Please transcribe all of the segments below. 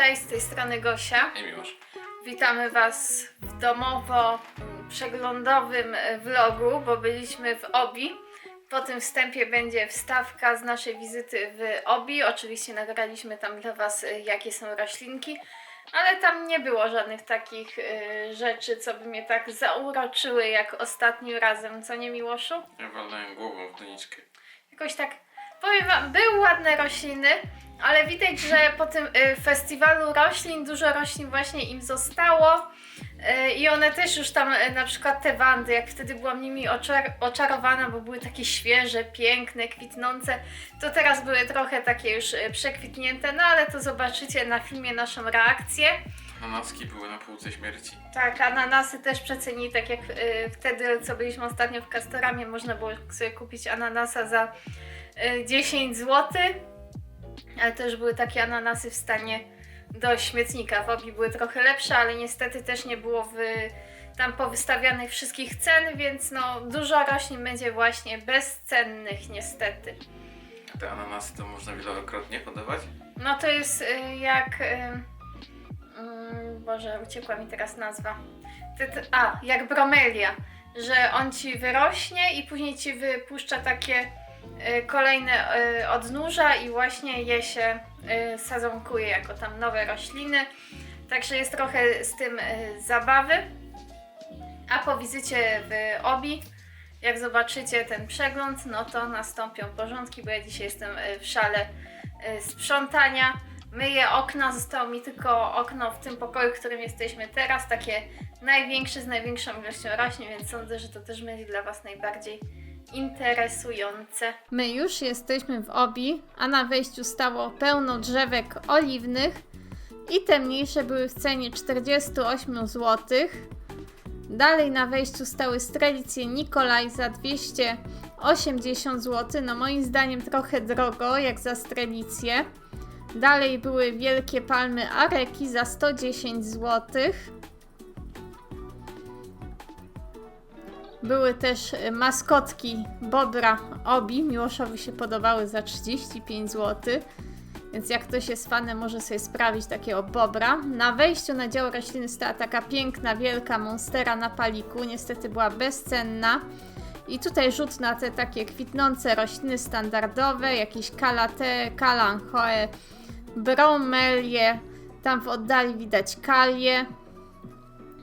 Cześć, z tej strony Gosia. I Miłosz. Witamy Was w domowo-przeglądowym e, vlogu, bo byliśmy w Obi. Po tym wstępie będzie wstawka z naszej wizyty w Obi. Oczywiście nagraliśmy tam dla Was, e, jakie są roślinki, ale tam nie było żadnych takich e, rzeczy, co by mnie tak zauroczyły jak ostatnim razem, co nie Miłoszu? Ja walnąłem głową w doniczkę. jakoś tak, powiem wam, były ładne rośliny, ale widać, że po tym y, festiwalu roślin dużo roślin właśnie im zostało y, i one też już tam, y, na przykład te wandy, jak wtedy byłam nimi oczar oczarowana, bo były takie świeże, piękne, kwitnące, to teraz były trochę takie już przekwitnięte, no ale to zobaczycie na filmie naszą reakcję. Ananaski były na półce śmierci. Tak, ananasy też przecenili, tak jak y, wtedy, co byliśmy ostatnio w Castoramie, można było sobie kupić ananasa za y, 10 zł, ale też były takie ananasy w stanie do śmietnika. W obi były trochę lepsze, ale niestety też nie było w, tam powystawianych wszystkich cen, więc no dużo roślin będzie właśnie bezcennych niestety. A te ananasy to można wielokrotnie podawać? No to jest y, jak. Y, mm, Boże, uciekła mi teraz nazwa. Ty, ty, a, jak bromelia, że on ci wyrośnie i później ci wypuszcza takie kolejne y, odnóża i właśnie je się y, sadzonkuje jako tam nowe rośliny. Także jest trochę z tym y, zabawy. A po wizycie w Obi, jak zobaczycie ten przegląd, no to nastąpią porządki, bo ja dzisiaj jestem y, w szale y, sprzątania. Myję okna, zostało mi tylko okno w tym pokoju, w którym jesteśmy teraz, takie największe z największą ilością roślin, więc sądzę, że to też będzie dla Was najbardziej interesujące. My już jesteśmy w Obi, a na wejściu stało pełno drzewek oliwnych i te mniejsze były w cenie 48 zł. Dalej na wejściu stały strelicje Nikolaj za 280 zł. No moim zdaniem trochę drogo jak za strelicję. Dalej były wielkie palmy areki za 110 zł. Były też y, maskotki Bobra Obi. Miłoszowi się podobały za 35 zł. Więc jak ktoś jest fanem, może sobie sprawić takiego bobra. Na wejściu na dział rośliny stała taka piękna, wielka monstera na paliku. Niestety była bezcenna. I tutaj rzut na te takie kwitnące rośliny standardowe, jakieś kalate, kalanchoe, bromelie. Tam w oddali widać kalie.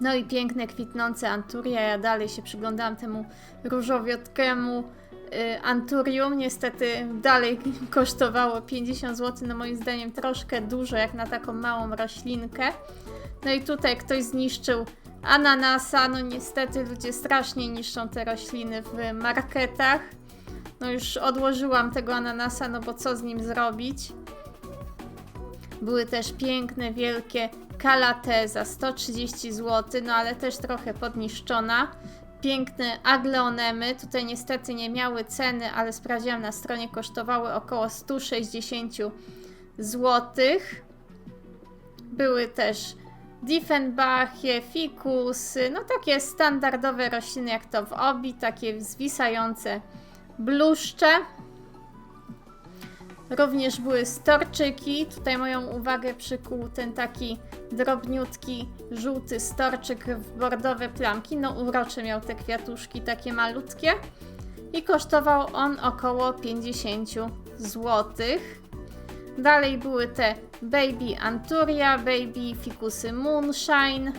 No i piękne kwitnące anturia. Ja dalej się przyglądałam temu różowiotkiemu y, anturium. Niestety dalej kosztowało 50 zł. No moim zdaniem troszkę dużo jak na taką małą roślinkę. No i tutaj ktoś zniszczył ananasa. No niestety ludzie strasznie niszczą te rośliny w marketach. No już odłożyłam tego ananasa, no bo co z nim zrobić? Były też piękne, wielkie kalate za 130 zł, no ale też trochę podniszczona. Piękne agleonemy, tutaj niestety nie miały ceny, ale sprawdziłam na stronie, kosztowały około 160 zł. Były też Diefenbachie, fikusy, no takie standardowe rośliny jak to w obi, takie zwisające bluszcze. Również były storczyki. Tutaj moją uwagę przykuł ten taki drobniutki, żółty storczyk w bordowe plamki. No urocze miał te kwiatuszki takie malutkie. I kosztował on około 50 zł. Dalej były te Baby Anturia, Baby Fikusy Moonshine,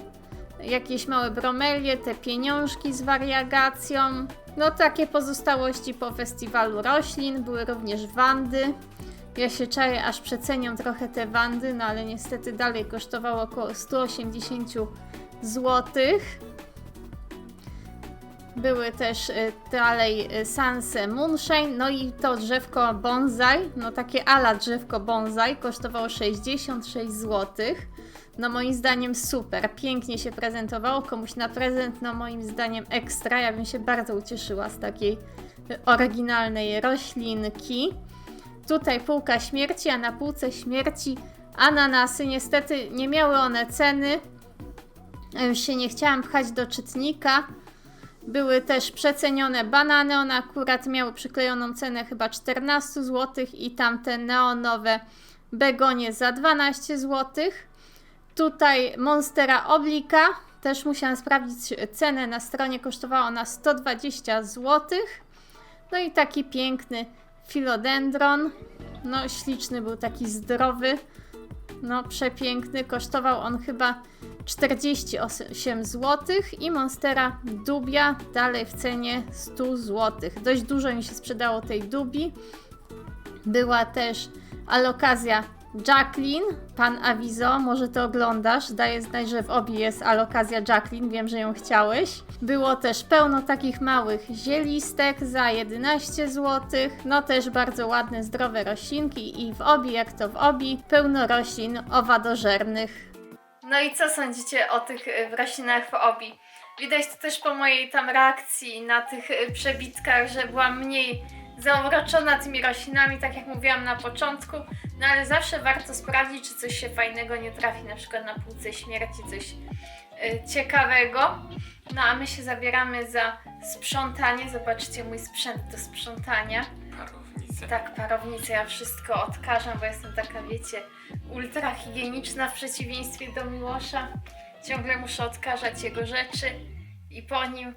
jakieś małe bromelie, te pieniążki z wariegacją. No takie pozostałości po festiwalu roślin, były również wandy. Ja się czaję, aż przecenią trochę te wandy, no ale niestety dalej kosztowało około 180 zł. Były też y, dalej y, Sanse Moonshine, no i to drzewko bonsai, no takie ala drzewko bonsai, kosztowało 66 zł. No moim zdaniem super, pięknie się prezentowało, komuś na prezent, no moim zdaniem ekstra, ja bym się bardzo ucieszyła z takiej y, oryginalnej roślinki. Tutaj półka śmierci, a na półce śmierci ananasy. Niestety nie miały one ceny. Już się nie chciałam pchać do czytnika. Były też przecenione banany. One akurat miały przyklejoną cenę chyba 14 zł i tamte neonowe begonie za 12 zł. Tutaj Monstera Oblika, też musiałam sprawdzić cenę na stronie, kosztowała ona 120 zł. No i taki piękny filodendron. No śliczny był, taki zdrowy. No przepiękny, kosztował on chyba 48 zł i Monstera Dubia dalej w cenie 100 zł. Dość dużo mi się sprzedało tej Dubi. Była też alokazja Jacqueline, pan Avizo, może to oglądasz, daję znać, że w obi jest alokazja Jacqueline, wiem, że ją chciałeś. Było też pełno takich małych zielistek za 11 zł, no też bardzo ładne, zdrowe roślinki i w obi, jak to w obi, pełno roślin owadożernych. No i co sądzicie o tych y, roślinach w obi? Widać to też po mojej tam reakcji na tych y, przebitkach, że byłam mniej zauroczona tymi roślinami, tak jak mówiłam na początku, no ale zawsze warto sprawdzić, czy coś się fajnego nie trafi, na przykład na półce śmierci, coś y, ciekawego. No a my się zabieramy za sprzątanie. Zobaczcie mój sprzęt do sprzątania. Parownice. Tak, parownicę, ja wszystko odkażam, bo jestem taka, wiecie, ultra higieniczna w przeciwieństwie do Miłosza. Ciągle muszę odkażać jego rzeczy i po nim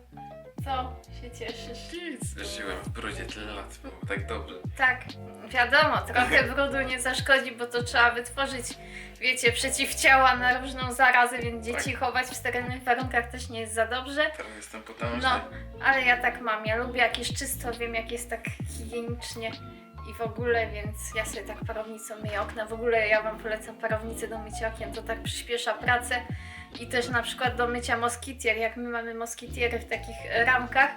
to się cieszysz. Nic, żyłem w brudzie tyle lat, było tak dobrze. Tak, wiadomo, trochę brudu nie zaszkodzi, bo to trzeba wytworzyć, wiecie, przeciwciała na różną zarazę, więc dzieci Tak. chować w sterylnych warunkach też nie jest za dobrze. Teraz jestem potężny. No, ale ja tak mam. Ja lubię jak jest czysto, wiem jak jest tak higienicznie i w ogóle, więc ja sobie tak parownicą myję okna. W ogóle ja Wam polecam parownicę do mycia okien, to tak przyspiesza pracę. I też na przykład do mycia moskitier, jak my mamy moskitiery w takich e, ramkach.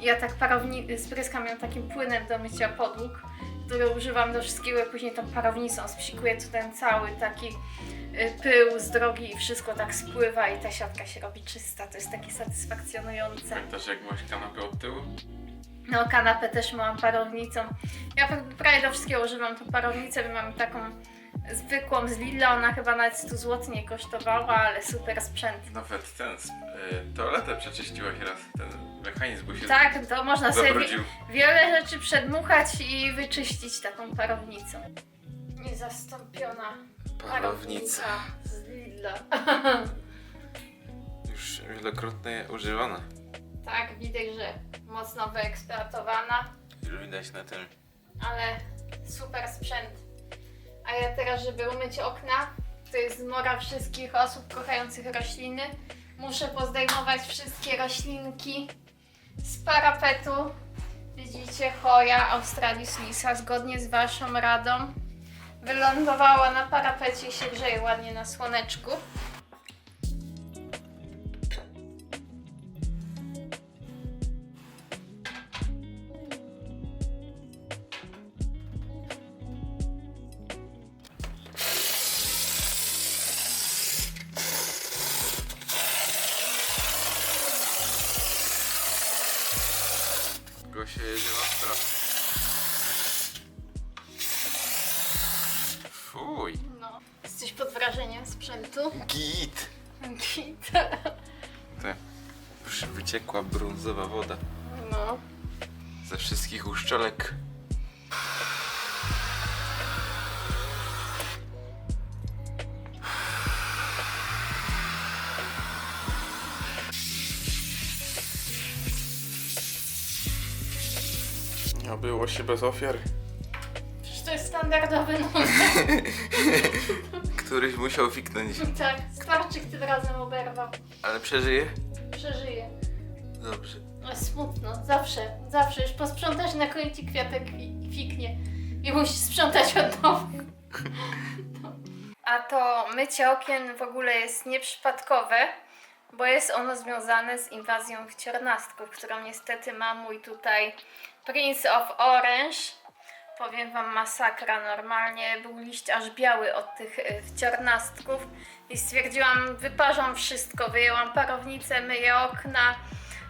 Ja tak parowni- spryskam ją takim płynem do mycia podłóg, który używam do wszystkiego i później tą parownicą spsikuję tu ten cały taki y, pył z drogi i wszystko tak spływa i ta siatka się robi czysta. To jest takie satysfakcjonujące. Pamiętasz jak masz kanapę od tyłu? No, kanapę też mam parownicą. Ja pra- prawie do wszystkiego używam tą parownicę, bo mam taką zwykłą z Lidla, ona chyba nawet 100 zł nie kosztowała, ale super sprzęt. Nawet ten, y, toaletę przeczyściłaś raz, ten mechanizm, bo się Tak, to można sobie zabrudził. wie- wiele rzeczy przedmuchać i wyczyścić taką parownicą. Niezastąpiona parownica z Lidla. Już wielokrotnie używana. tak, widać, że mocno wyeksploatowana. Już widać na tym. ale super sprzęt. A ja teraz, żeby umyć okna, to jest zmora wszystkich osób kochających rośliny. Muszę pozdejmować wszystkie roślinki z parapetu. Widzicie, choja Australis lisa, zgodnie z Waszą radą. Wylądowała na parapecie i się grzeje ładnie na słoneczku. Gosia jedzie ostro. Fuj. No. Jesteś pod wrażeniem sprzętu? Git. Git. Te. Już wyciekła brązowa woda No. ze wszystkich uszczelek. Nie było się bez ofiar. Przecież to jest standardowy numer. Któryś musiał fiknąć, tak, Starczyk tym razem oberwał. ale przeżyje? Przeżyje. Dobrze. Ale smutno, zawsze, zawsze. Już posprzątasz i na koniec ci kwiatek fi- fiknie. I musisz sprzątać od nowa. A to mycie okien w ogóle jest nieprzypadkowe, bo jest ono związane z inwazją wciornastków, którą niestety ma mój tutaj Prince of Orange. Powiem wam, masakra normalnie. Był liść aż biały od tych y, wciornastków i stwierdziłam, wyparzam wszystko. Wyjęłam parownicę, myję okna,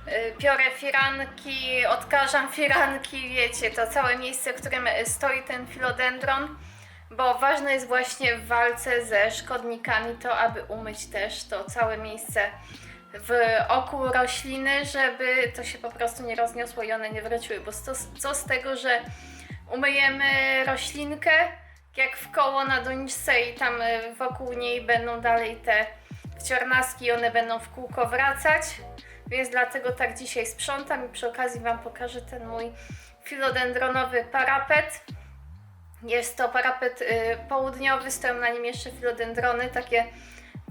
y, biorę firanki, odkażam firanki, wiecie, to całe miejsce, w którym y, stoi ten filodendron. Bo ważne jest właśnie w walce ze szkodnikami to, aby umyć też to całe miejsce w oku rośliny, żeby to się po prostu nie rozniosło i one nie wróciły. Bo co, co z tego, że umyjemy roślinkę jak w koło na doniczce i tam y, wokół niej będą dalej te wciornaski one będą w kółko wracać. Więc dlatego tak dzisiaj sprzątam i przy okazji Wam pokażę ten mój filodendronowy parapet. Jest to parapet y, południowy, stoją na nim jeszcze filodendrony, takie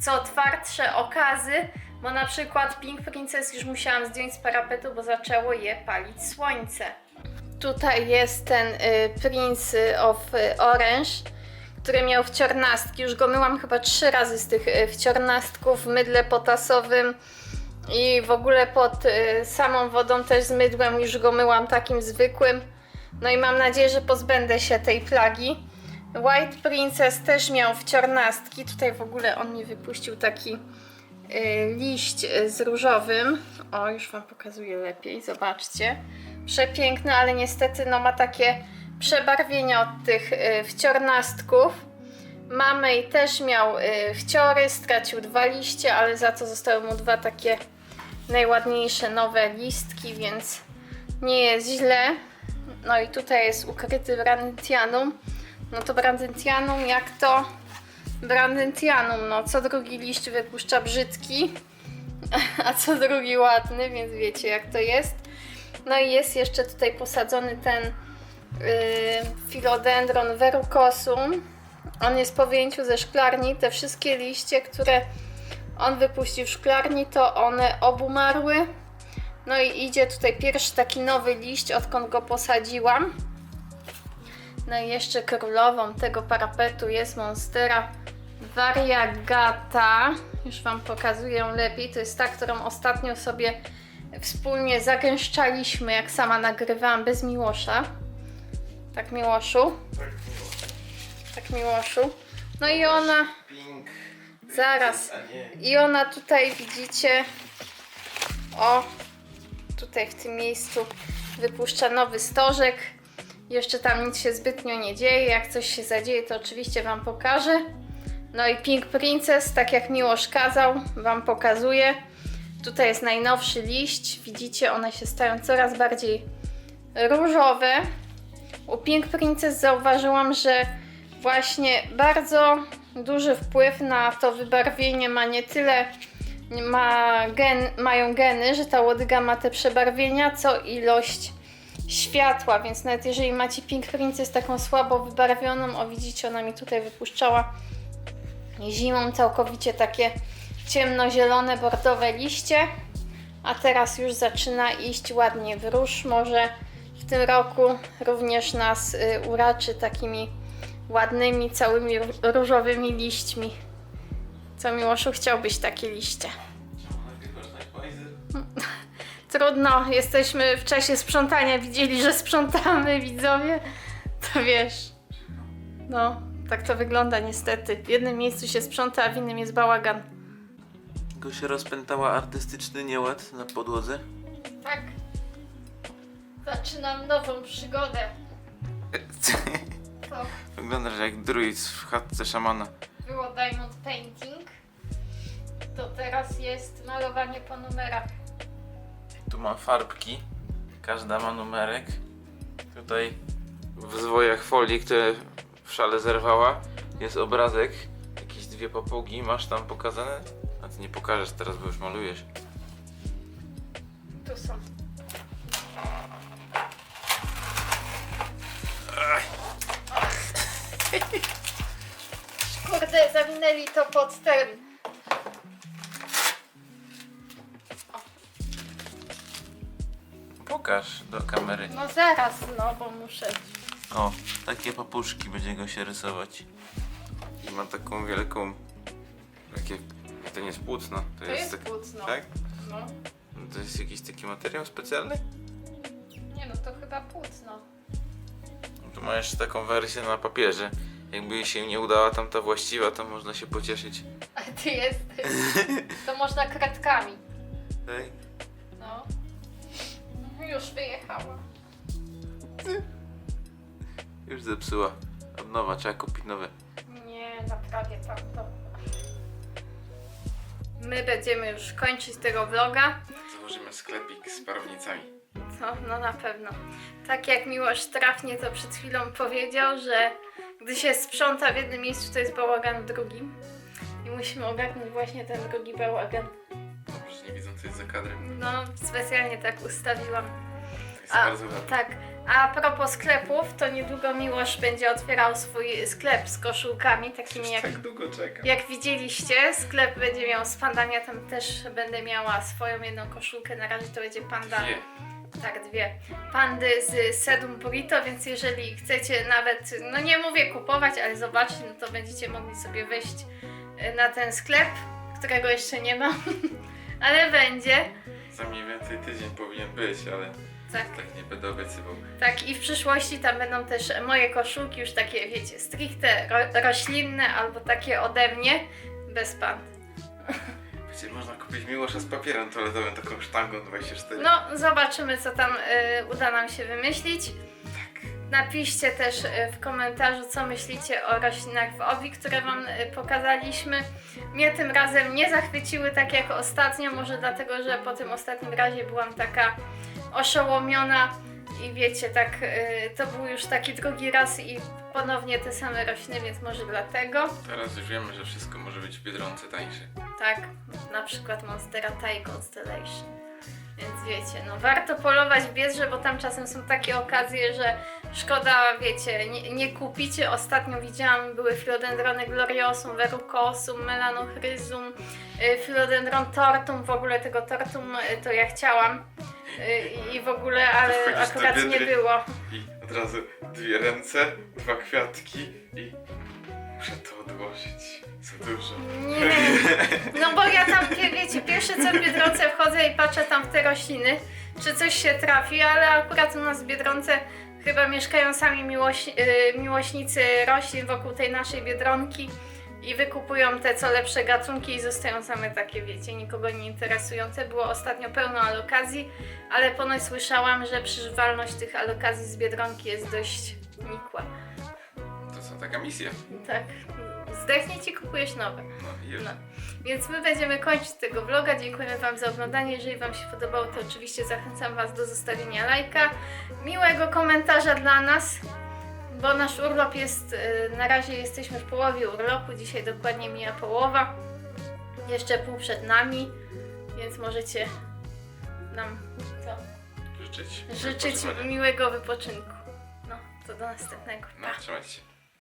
co twardsze okazy, bo na przykład Pink Princess już musiałam zdjąć z parapetu, bo zaczęło je palić słońce. Tutaj jest ten y, Prince of y, Orange, który miał wciornastki. Już go myłam chyba trzy razy z tych y, wciornastków w mydle potasowym i w ogóle pod y, samą wodą też z mydłem już go myłam takim zwykłym. No i mam nadzieję, że pozbędę się tej plagi. White Princess też miał wciornastki. Tutaj w ogóle on mi wypuścił taki liść y, z różowym. O, już Wam pokazuję lepiej, zobaczcie. Przepiękny, ale niestety no, ma takie przebarwienia od tych y, wciornastków. Mamej też miał y, wciory, stracił dwa liście, ale za to zostały mu dwa takie najładniejsze nowe listki, więc nie jest źle. No i tutaj jest ukryty Brandentianum. No to Brandentianum, jak to Brandentianum, no co drugi liść wypuszcza brzydki, a co drugi ładny, więc wiecie jak to jest. No i jest jeszcze tutaj posadzony ten yy, philodendron verrucosum. On jest po wyjęciu ze szklarni. Te wszystkie liście, które on wypuścił w szklarni, to one obumarły. No i idzie tutaj pierwszy taki nowy liść, odkąd go posadziłam. No i jeszcze królową tego parapetu jest Monstera Variegata. Już Wam pokazuję lepiej. To jest ta, którą ostatnio sobie wspólnie zagęszczaliśmy, jak sama nagrywałam bez Miłosza. Tak, Miłoszu? Tak, Miłoszu. No i ona, zaraz. I ona tutaj widzicie, o, tutaj w tym miejscu wypuszcza nowy stożek. Jeszcze tam nic się zbytnio nie dzieje. Jak coś się zadzieje, to oczywiście Wam pokażę. No i Pink Princess, tak jak Miłosz kazał, Wam pokazuję. Tutaj jest najnowszy liść. Widzicie, one się stają coraz bardziej różowe. U Pink Princess zauważyłam, że właśnie bardzo duży wpływ na to wybarwienie ma nie tyle ma gen, mają geny, że ta łodyga ma te przebarwienia, co ilość światła, więc nawet jeżeli macie Pink Princess taką słabo wybarwioną, o widzicie, ona mi tutaj wypuszczała zimą całkowicie takie ciemnozielone, bordowe liście, a teraz już zaczyna iść ładnie w róż. Może w tym roku również nas y, uraczy takimi ładnymi, całymi ró- różowymi liśćmi. Co Miłoszu, chciałbyś takie liście? Trudno, jesteśmy w czasie sprzątania, widzieli, że sprzątamy, widzowie, to wiesz. No, tak to wygląda niestety. W jednym miejscu się sprząta, a w innym jest bałagan. Go się rozpętała artystyczny nieład na podłodze. Tak. Zaczynam nową przygodę. To Wyglądasz jak druid w chatce szamana. było diamond painting. To teraz jest malowanie po numerach. Tu mam farbki. Każda ma numerek. Tutaj w zwojach folii, które w szale zerwała, jest obrazek. Jakieś dwie papugi masz tam pokazane? A ty nie pokażesz teraz, bo już malujesz. Tu są. Kurde, zawinęli to pod ten. Pokaż do kamery. No zaraz, no bo muszę. O, takie papuszki będzie go się rysować. I ma taką wielką... Jakie... To nie jest płótno. To, To jest tak... płótno. Tak? No. To jest jakiś taki materiał specjalny? Nie no, to chyba płótno. No Tu ma jeszcze taką wersję na papierze. Jakby jej się nie udała tamta właściwa, to można się pocieszyć. A ty jesteś. To można kredkami. Tak? No. Już wyjechała. Już zepsuła. Od nowa, trzeba kupić nowe. Nie, naprawię tamto. My będziemy już kończyć tego vloga. Założymy sklepik z parownicami. No, no na pewno. Tak jak Miłosz trafnie to przed chwilą powiedział, że Gdy się sprząta w jednym miejscu, to jest bałagan w drugim. I musimy ogarnąć właśnie ten drugi bałagan. Dobrze, że nie widzą co jest za kadrem. No, specjalnie tak ustawiłam. To jest A, bardzo ładne. tak. A propos sklepów, to niedługo Miłosz będzie otwierał swój sklep z koszulkami, takimi jak, Tak długo czekam. jak widzieliście. Sklep będzie miał z pandami, ja tam też będę miała swoją jedną koszulkę. Na razie to będzie panda. Dwie. Tak, dwie. Pandy z Sedum Burrito, więc jeżeli chcecie nawet, no nie mówię kupować, ale zobaczyć, no to będziecie mogli sobie wejść y, na ten sklep, którego jeszcze nie ma, ale będzie. Za mniej więcej tydzień powinien być, ale Tak. tak nie będę obiecywał. Tak, i w przyszłości tam będą też moje koszulki, już takie, wiecie, stricte ro roślinne albo takie ode mnie, bez pand. Wiecie, można kupić Miłosza z papierem toaletowym, taką sztangą 24. No, zobaczymy, co tam y, uda nam się wymyślić. Tak. Napiszcie też y, w komentarzu, co myślicie o roślinach w obi, które Wam y, pokazaliśmy. Mnie tym razem nie zachwyciły tak jak ostatnio, może dlatego, że po tym ostatnim razie byłam taka oszołomiona i wiecie, tak, y, to był już taki drugi raz i ponownie te same rośliny, więc może dlatego. Teraz już wiemy, że wszystko może być w Biedronce tańsze. Tak, na przykład Monstera Thai Constellation. Więc wiecie, no warto polować w Biedrze, bo tam czasem są takie okazje, że szkoda, wiecie, nie, nie kupicie. Ostatnio widziałam, były Philodendrony gloriosum, verrucosum, melanochryzum, y, Philodendron tortum, w ogóle tego tortum y, to ja chciałam. I w ogóle, ale akurat nie było. I od razu dwie ręce, dwa kwiatki i muszę to odłożyć. Za dużo. Nie, no bo ja tam, wie- wiecie, pierwsze co w Biedronce wchodzę i patrzę tam w te rośliny, czy coś się trafi, ale akurat u nas w Biedronce chyba mieszkają sami miłoś, y, miłośnicy roślin wokół tej naszej Biedronki i wykupują te co lepsze gatunki i zostają same takie, wiecie, nikogo nie interesujące. Było ostatnio pełno alokazji, ale ponoć słyszałam, że przeżywalność tych alokazji z Biedronki jest dość nikła. To co, taka misja? Tak, zdechnie ci kupujesz nowe. No już. No. Więc my będziemy kończyć tego vloga. Dziękujemy Wam za oglądanie. Jeżeli Wam się podobało, to oczywiście zachęcam Was do zostawienia lajka, miłego komentarza dla nas, bo nasz urlop jest, y, na razie jesteśmy w połowie urlopu, dzisiaj dokładnie mija połowa, jeszcze pół przed nami, więc możecie nam co, Życzyć. życzyć miłego wypoczynku. No, to do następnego. No, Pa. trzymajcie się.